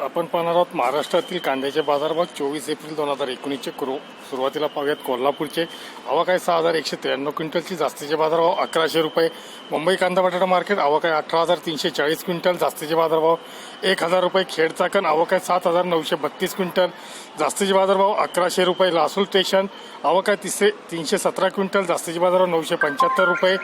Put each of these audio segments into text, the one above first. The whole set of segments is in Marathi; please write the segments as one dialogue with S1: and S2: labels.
S1: आपण पाहणार आहोत महाराष्ट्रातील कांद्याचे बाजारभाव चोवीस एप्रिल दोन हजार एकोणीसचे क्रो सुरुवातीला पाहूयात कोल्हापूरचे. आवकाय सहा हजार एकशे त्र्याण्णव क्विंटलची जास्तीचे बाजारभाव अकराशे रुपये. मुंबई कांदा बटाटा मार्केट आवकाय अठरा हजार तीनशे चाळीस क्विंटल जास्तीचे बाजारभाव एक हजार रुपये. खेड चाकण आवकाय सात हजार नऊशे बत्तीस क्विंटल जास्तीचे बाजारभाव अकराशे रुपये. लासूल स्टेशन आवकाय तिसरे तीनशे सतरा क्विंटल जास्तीचे बाजारभाव नऊशे पंच्याहत्तर रुपये.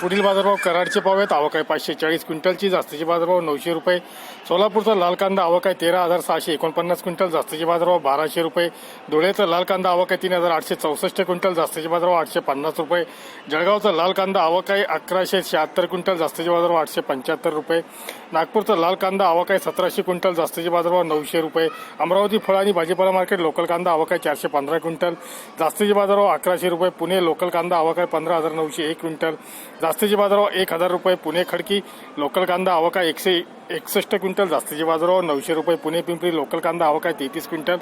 S1: पुढील बाजारभाव कराडचे पाव आहेत. आवक आहे पाचशे चाळीस. क्विंटलची जास्तीचे बाजारभाव नऊशे रुपये. सोलापूरचा लाल कांदा आवक आहे तेरा हजार सहाशे एकोणपन्नास क्विंटल. जास्तीचे बाजारभाव बाराशे रुपये. धुळ्याचा लाल कांदा आवक आहे तीन हजार आठशे चौसष्ट क्विंटल. जास्तीचे बाजारभाव आठशे पन्नास रुपये. जळगावचा लाल कांदा आवक आहे अकराशे शहात्तर क्विंटल. जास्तीचे बाजारभाव आठशे पंच्याहत्तर रुपये. नागपूरचा लाल कांदा आवक आहे सतराशे क्विंटल. जास्तीचे बाजारभाव नऊशे रुपये. अमरावती फळ आणि भाजीपाला मार्केट लोकल कांदा आवक आहे चारशे पंधरा क्विंटल. जास्तीचे बाजारभाव अकराशे रुपये. पुणे लोकल कांदा आवक आहे पंधरा हजार नऊशे एक क्विंटल. जास्तीचे बाजारभाव एक हजार रुपये पुणे खडकी लोकल कांदा आवका एकशे एकसष्ट क्विंटल जास्तीचे बाजारभाव नऊशे रुपये पुणे पिंपरी लोकल कांदा आवक आहे तेहतीस क्विंटल.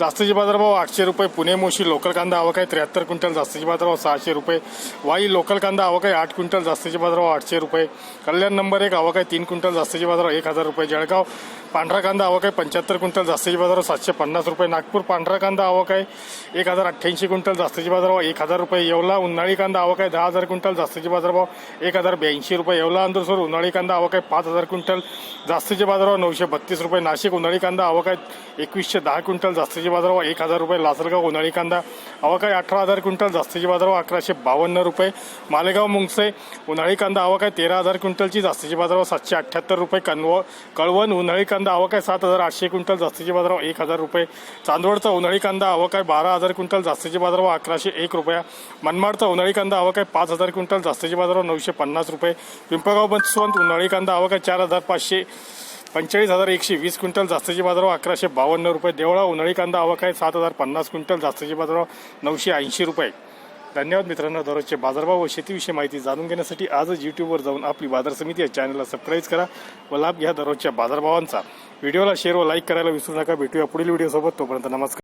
S1: जास्तीचे बाजारभाव आठशे रुपये पुणे मोशी लोकल कांदा आवक आहे त्र्याहत्तर क्विंटल जास्तीचे बाजारभाव सहाशे रुपये. वाई लोकल कांदा आवक आहे आठ क्विंटल जास्तीचे बाजारभाव आठशे रुपये. कल्याण नंबर एक आवक आहे तीन क्विंटल जास्तीचे बाजारभाव एक हजार रुपये. जळगाव पांढरा कांदा आवक आहे पंच्याहत्तर क्विंटल जास्तीचे बाजारभाव सातशे पन्नास रुपये. नागपूर पांढरा कांदा आवक आहे एक हजार अठ्ठ्याऐंशी क्विंटल जास्तीचे बाजारभाव एक हजार रुपये. येवला उन्हाळी कांदा आवक आहे दहा हजार क्विंटल जास्तीचे बाजारभाव एक हजार ब्याऐंशी रुपये. येवला अंदरसोर उन्हाळी कांदा आवक आहे पाच हजार क्विंटल. जास्तीचे बाजारभाव नऊशे बत्तीस रुपये. नाशिक उन्हाळी कांदा आवक एकवीसशे दहा क्विंटल. जास्तीचे बाजारभाव एक हजार रुपये. लासलगाव उन्हाळी कांदा आवक अठरा हजार क्विंटल. जास्तीचे बाजारभाव अकराशे बावन्न रुपये. मालेगाव मुंगसे उन्हाळी कांदा आवक आहे तेरा हजार क्विंटलची. जास्तीचे बाजारभाव सातशे अठ्ठ्याहत्तर रुपये. कन्व कळवण उन्हाळी कांदा आवक आहे सात हजार आठशे क्विंटल. जास्तीचे बाजारभाव एक हजार रुपये. चांदवडचा उन्हाळी कांदा आवक बारा हजार क्विंटल. जास्तीचे बाजारभाव अकराशे एक रुपया. मनमाडचा उन्हाळी कांदा आवक आहे पाच हजार क्विंटल. जास्तीचे बाजारभाव नऊशे पन्नास रुपये. पिंपळगाव बसवंत उन्हाळी कांदा आवक आहे चार हजार पाचशे पंचेचाळीस हजार एकशे वीस क्विंटल जास्तीचे बाजारभाव अकराशे बावन्न रुपये. देवळा उन्हाळी कांदा आवक आहे सात हजार पन्नास क्विंटल जास्तीचे बाजारभाव नऊशे ऐंशी रुपये. धन्यवाद मित्रांनो दररोजचे बाजारभाव व शेतीविषयी माहिती जाणून घेण्यासाठी आजच यूट्यूबवर जाऊन आपली बाजार समिती या चॅनलला सबस्क्राईब करा व लाभ घ्या दररोजच्या बाजारभावांचा. व्हिडिओला शेअर व लाईक करायला विसरू नका. भेटूया पुढील व्हिडिओसोबत तोपर्यंत नमस्कार.